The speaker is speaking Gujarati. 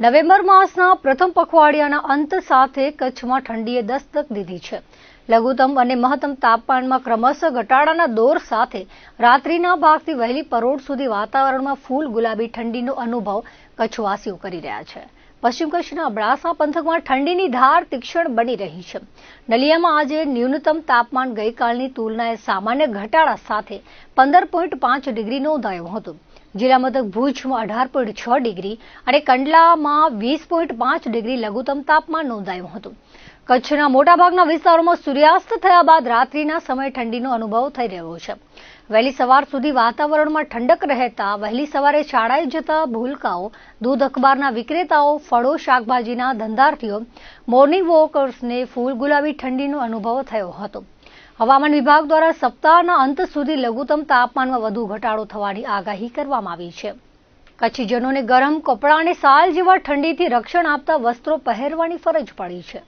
નવેમ્બર માસના પ્રથમ પખવાડિયાના અંત સાથે કચ્છમાં ઠંડીએ દસ્તક દીધી છે. લઘુત્તમ અને મહત્તમ તાપમાનમાં ક્રમશઃ ઘટાડાના દોર સાથે રાત્રિના ભાગથી વહેલી પરોઢ સુધી વાતાવરણમાં ફૂલ ગુલાબી ઠંડીનો અનુભવ કચ્છવાસીઓ કરી રહ્યા છે. પશ્ચિમ કચ્છના અબડાસા પંથકમાં ઠંડીની ધાર તીક્ષણ બની રહી છે. નલિયામાં આજે ન્યૂનતમ તાપમાન ગઈકાલની તુલનાએ સામાન્ય ઘટાડા સાથે પંદર પોઈન્ટ પાંચ ડિગ્રી નોંધાયું હતું. જિલ્લા મથક ભુજમાં અઢાર પોઈન્ટ છ ડિગ્રી અને કંડલામાં વીસ પોઈન્ટ પાંચ ડિગ્રી લઘુત્તમ તાપમાન નોંધાયું હતું. કચ્છના મોટાભાગના વિસ્તારોમાં સૂર્યાસ્ત થયા બાદ રાત્રિના સમયે ઠંડીનો અનુભવ થઈ રહ્યો છે. વહેલી સવાર સુધી વાતાવરણમાં ઠંડક રહેતા વહેલી સવારે શાળાએ જતા ભૂલકાઓ, દૂધ અખબારના વિક્રેતાઓ, ફળો, શાકભાજીના ધંધાર્થીઓ મોર્નિંગ વોકર્સને ફૂલ ગુલાબી ઠંડીનો અનુભવ થયો હતો. હવામાન વિભાગ દ્વારા સપ્તાહના અંત સુધી લઘુત્તમ તાપમાનમાં વધુ ઘટાડો થવાની આગાહી કરવામાં આવી છે. કચ્છીજનોને ગરમ કપડાં અને સાલ જેવા ઠંડીથી રક્ષણ આપતા વસ્ત્રો પહેરવાની ફરજ પડી છે.